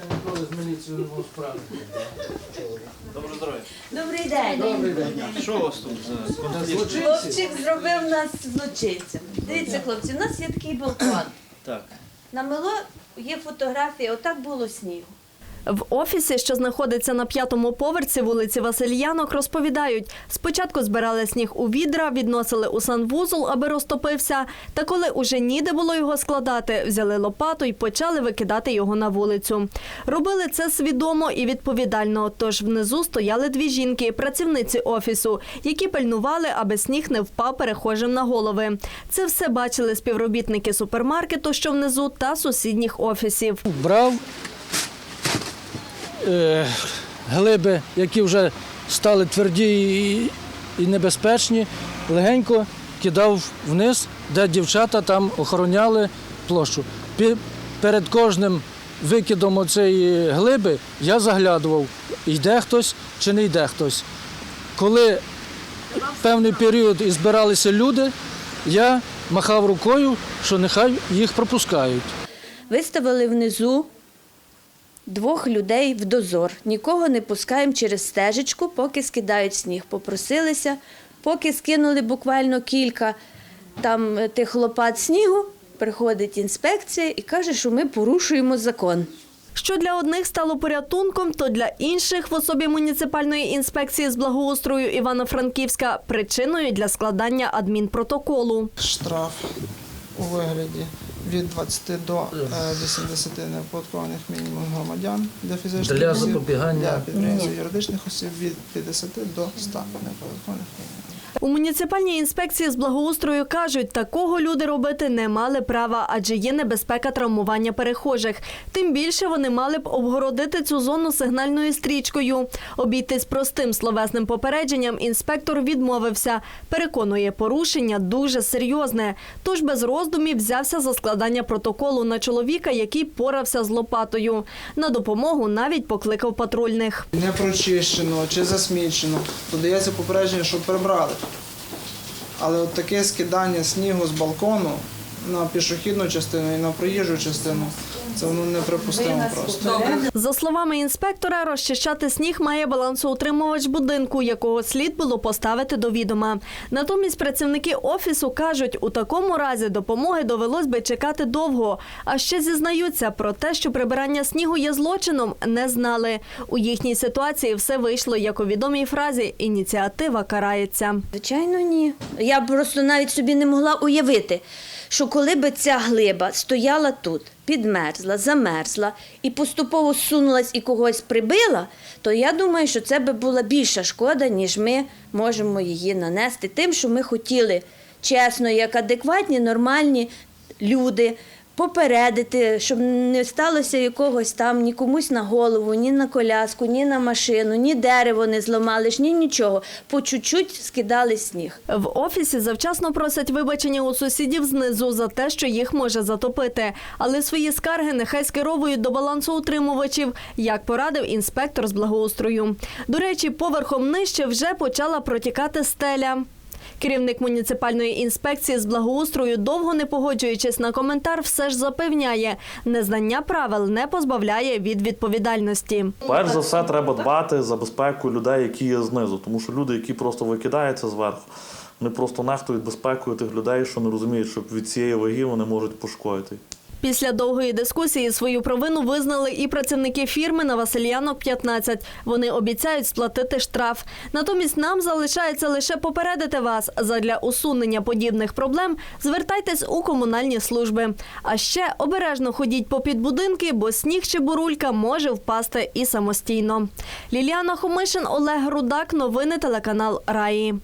Ще ніколи з міліцією не мав справи. Доброго здоров'я. Добрий день. Добрий день. Що у вас тут за конфлікт? Злочинці? Хлопчик зробив нас злочинцями. Дивіться, хлопці, у нас є такий балкон. Так. На мило є фотографії, отак було снігу. В офісі, що знаходиться на п'ятому поверсі вулиці Васильянок, розповідають, спочатку збирали сніг у відра, відносили у санвузол, аби розтопився. Та коли уже ніде було його складати, взяли лопату і почали викидати його на вулицю. Робили це свідомо і відповідально. Тож внизу стояли дві жінки, працівниці офісу, які пильнували, аби сніг не впав перехожим на голови. Це все бачили співробітники супермаркету, що внизу, та сусідніх офісів. Брав глиби, які вже стали тверді і, небезпечні, легенько кидав вниз, де дівчата там охороняли площу. Перед кожним викидом оцеї глиби я заглядував, йде хтось чи не йде хтось. Коли певний період і збиралися люди, я махав рукою, що нехай їх пропускають. Виставили внизу двох людей в дозор. Нікого не пускаємо через стежечку, поки скидають сніг. Попросилися, поки скинули буквально кілька там е, тих лопат снігу, приходить інспекція і каже, що ми порушуємо закон. Що для одних стало порятунком, то для інших в особі муніципальної інспекції з благоустрою Івано-Франківська причиною для складання адмінпротоколу. штраф у вигляді від 20 до е, 80 неоподаткованих мінімум громадян для фізичних Для осіб, запобігання. для підприємців юридичних осіб від 50 до 100 неоподаткованих мінімум. У муніципальній інспекції з благоустрою кажуть, такого люди робити не мали права, адже є небезпека травмування перехожих. Тим більше вони мали б обгородити цю зону сигнальною стрічкою. Обійтись простим словесним попередженням інспектор відмовився. Переконує, порушення дуже серйозне. Тож без роздумів взявся за складання протоколу на чоловіка, який порався з лопатою. На допомогу навіть покликав патрульних. Не прочищено чи засмічено, то дається попередження, щоб прибрали. Але от таке скидання снігу з балкону на пішохідну частину і на проїжджу частину це воно неприпустимо просто. За словами інспектора, розчищати сніг має балансоутримувач будинку, якого слід було поставити до відома. Натомість працівники офісу кажуть, у такому разі допомоги довелось би чекати довго. А ще зізнаються про те, що прибирання снігу є злочином, не знали. У їхній ситуації все вийшло як у відомій фразі Ініціатива карається. Звичайно, ні. Я просто навіть собі не могла уявити, що коли би ця глиба стояла тут, підмерзла, замерзла і поступово сунулась і когось прибила, то я думаю, що це би була більша шкода, ніж ми можемо її нанести тим, що ми хотіли чесно, як адекватні, нормальні люди. Попередити, щоб не сталося якогось там ні комусь на голову, ні на коляску, ні на машину, ні дерево не зламали, ні нічого. По чуть-чуть скидали сніг. В офісі завчасно просять вибачення у сусідів знизу за те, що їх може затопити. Але свої скарги нехай скеровують до балансоутримувачів, як порадив інспектор з благоустрою. До речі, поверхом нижче вже почала протікати стеля. Керівник муніципальної інспекції з благоустрою, довго не погоджуючись на коментар, все ж запевняє, незнання правил не позбавляє від відповідальності. Перш за все, треба дбати за безпеку людей, які є знизу, тому що люди, які просто викидаються зверху, вони просто нехтують безпекою тих людей, що не розуміють, що від цієї ваги вони можуть пошкодити. Після довгої дискусії свою провину визнали і працівники фірми на Васильянок 15. Вони обіцяють сплатити штраф. Натомість нам залишається лише попередити вас. Задля усунення подібних проблем звертайтесь у комунальні служби. А ще обережно ходіть по підбудинки, бо сніг чи бурулька може впасти і самостійно. Ліліана Хомишин, Олег Рудак. Новини телеканал Раї.